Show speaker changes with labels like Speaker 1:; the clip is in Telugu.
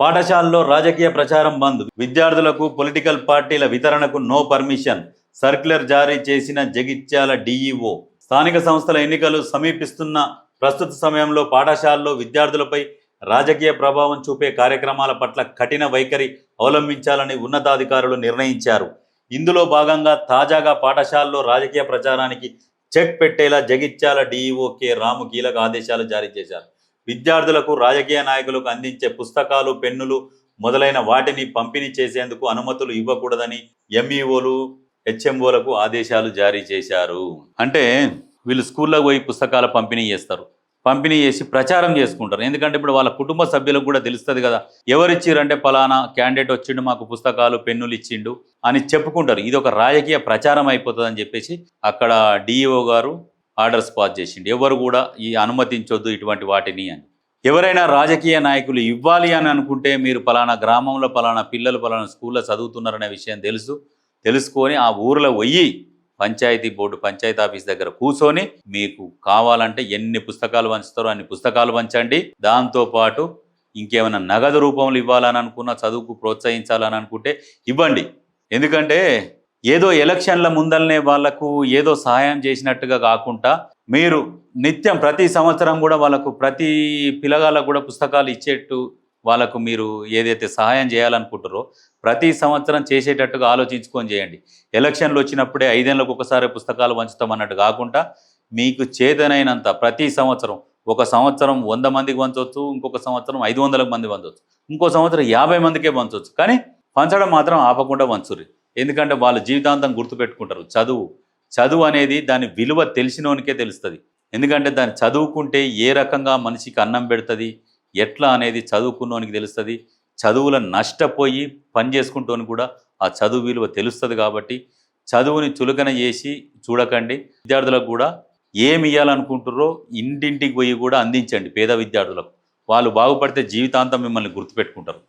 Speaker 1: పాఠశాలలో రాజకీయ ప్రచారం బంద్. విద్యార్థులకు పొలిటికల్ పార్టీల వితరణకు నో పర్మిషన్. సర్క్యులర్ జారీ చేసిన జగిత్యాల డీఈఓ. స్థానిక సంస్థల ఎన్నికలు సమీపిస్తున్న ప్రస్తుత సమయంలో పాఠశాలలో విద్యార్థులపై రాజకీయ ప్రభావం చూపే కార్యక్రమాల పట్ల కఠిన వైఖరి అవలంబించాలని ఉన్నతాధికారులు నిర్ణయించారు. ఇందులో భాగంగా తాజాగా పాఠశాలలో రాజకీయ ప్రచారానికి చెక్ పెట్టేలా జగిత్యాల డీఈఓ కె రాము కీలక ఆదేశాలు జారీ చేశారు. విద్యార్థులకు రాజకీయ నాయకులకు అందించే పుస్తకాలు పెన్నులు మొదలైన వాటిని పంపిణీ చేసేందుకు అనుమతులు ఇవ్వకూడదని ఎంఈఓలు హెచ్ఎంఓలకు ఆదేశాలు జారీ చేశారు. అంటే వీళ్ళు స్కూల్లో పోయి పుస్తకాల పంపిణీ చేస్తారు. పంపిణీ చేసి ప్రచారం చేసుకుంటారు. ఎందుకంటే ఇప్పుడు వాళ్ళ కుటుంబ సభ్యులకు కూడా తెలుస్తుంది కదా ఎవరిచ్చిరంటే ఫలానా క్యాండిడేట్ వచ్చిండు మాకు పుస్తకాలు పెన్నులు ఇచ్చిండు అని చెప్పుకుంటారు. ఇది ఒక రాజకీయ ప్రచారం అయిపోతుంది అని చెప్పేసి అక్కడ డిఈఓ గారు ఆర్డర్స్ పాస్ చేసిండు. ఎవరు కూడా ఈ అనుమతించొద్దు ఇటువంటి వాటిని అని. ఎవరైనా రాజకీయ నాయకులు ఇవ్వాలి అని అనుకుంటే మీరు పలానా గ్రామంలో పలానా పిల్లలు పలానా స్కూల్లో చదువుతున్నారనే విషయం తెలుసు. తెలుసుకొని ఆ ఊర్లో పోయి పంచాయతీ బోర్డు పంచాయతీ ఆఫీస్ దగ్గర కూర్చొని మీకు కావాలంటే ఎన్ని పుస్తకాలు పంచుతారో అన్ని పుస్తకాలు పంచండి. దాంతో పాటు ఇంకేమైనా నగదు రూపంలో ఇవ్వాలని అనుకున్నా చదువుకు ప్రోత్సహించాలని అనుకుంటే ఇవ్వండి. ఎందుకంటే ఏదో ఎలక్షన్ల ముందల్నే వాళ్ళకు ఏదో సహాయం చేసినట్టుగా కాకుండా మీరు నిత్యం ప్రతి సంవత్సరం కూడా వాళ్ళకు ప్రతి పిల్లగాళ్ళకు కూడా పుస్తకాలు ఇచ్చేట్టు వాళ్ళకు మీరు ఏదైతే సహాయం చేయాలనుకుంటారో ప్రతి సంవత్సరం చేసేటట్టుగా ఆలోచించుకొని చేయండి. ఎలక్షన్లు వచ్చినప్పుడే ఐదేళ్ళకు ఒకసారి పుస్తకాలు వంచుతాం అన్నట్టు కాకుండా మీకు చేతనైనంత ప్రతి సంవత్సరం ఒక సంవత్సరం వంద మందికి పంచవచ్చు ఇంకొక సంవత్సరం ఐదు వందల మంది పంచవచ్చు ఇంకో సంవత్సరం యాభై మందికే పంచవచ్చు కానీ పంచడం మాత్రం ఆపకుండా పంచుర్రి. ఎందుకంటే వాళ్ళు జీవితాంతం గుర్తుపెట్టుకుంటారు. చదువు చదువు అనేది దాని విలువ తెలిసినోనికే తెలుస్తుంది. ఎందుకంటే దాన్ని చదువుకుంటే ఏ రకంగా మనిషికి అన్నం పెడుతుంది ఎట్లా అనేది చదువుకున్నోనికి తెలుస్తుంది. చదువుల నష్టపోయి పని చేసుకుంటోని కూడా ఆ చదువు విలువ తెలుస్తుంది కాబట్టి చదువుని చులకన చేసి చూడకండి. విద్యార్థులకు కూడా ఏమి ఇవ్వాలనుకుంటారో ఇంటింటికి పోయి కూడా అందించండి పేద విద్యార్థులకు. వాళ్ళు బాగుపడితే జీవితాంతం మిమ్మల్ని గుర్తుపెట్టుకుంటారు.